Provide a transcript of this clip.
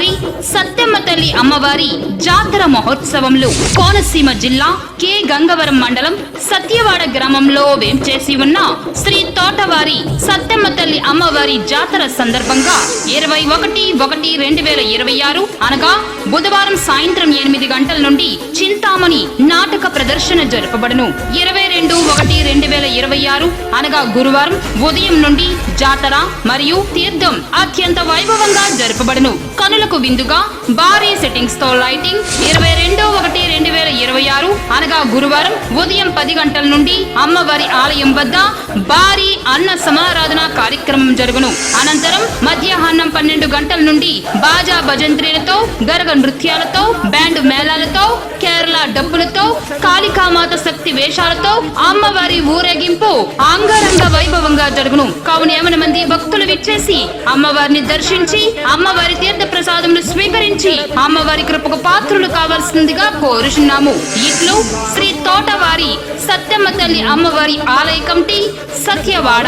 తోటవారి సత్యమ్మ తల్లి అమ్మవారి జాతర మహోత్సవంలో కోనసీమ జిల్లా కె. గంగవరం మండలం సత్యవాడ గ్రామంలో వేంచేసి ఉన్న శ్రీ తోటవారి సత్యమ్మ తల్లి అమ్మవారి జాతర సందర్భంగా ఇరవై ఒకటి ఒకటి రెండు వేల ఇరవై ఆరు అనగా బుధవారం సాయంత్రం ఎనిమిది గంటల నుండి చింతామణి నాటక ప్రదర్శన జరపబడను. ఇరవై రెండు ఒకటి రెండు వేల ఇరవై ఆరు అనగా గురువారం ఉదయం నుండి జాతర మరియు తీర్థం అత్యంత వైభవంగా జరపబడును. కనులకు విందుగా భారీ సెట్టింగ్స్తో లైటింగ్ ఇరవై రెండు ఒకటి రెండు వేల ఇరవై ఆరు అనగా గురువారం ఉదయం పది గంటల నుండి అమ్మవారి ఆలయం వద్ద భారీ అన్న సమారాధన కార్యక్రమం జరుగును. అనంతరం మధ్యాహ్నం పన్నెండు గంటల నుండి బాజా భజంత్రీలతో గరగ నృత్యాలతో బ్యాండ్ మేళాలతో కేరళ డప్పులతో కాళికామాత శక్తి వేషాలతో అమ్మవారి ఊరేగింపు అంగరంగ వైభవంగా జరుగును. కావున ఏమన మంది భక్తులు విచ్చేసి అమ్మవారిని దర్శించి అమ్మవారి తీర్థ ప్రసాదములు స్వీకరించి అమ్మవారి కృపకు పాత్రులు కావాల్సిందిగా కోరుచున్నాము. ఇట్లు శ్రీ తో అమ్మవారి ఆలయ కమిటీ సత్యవాడ.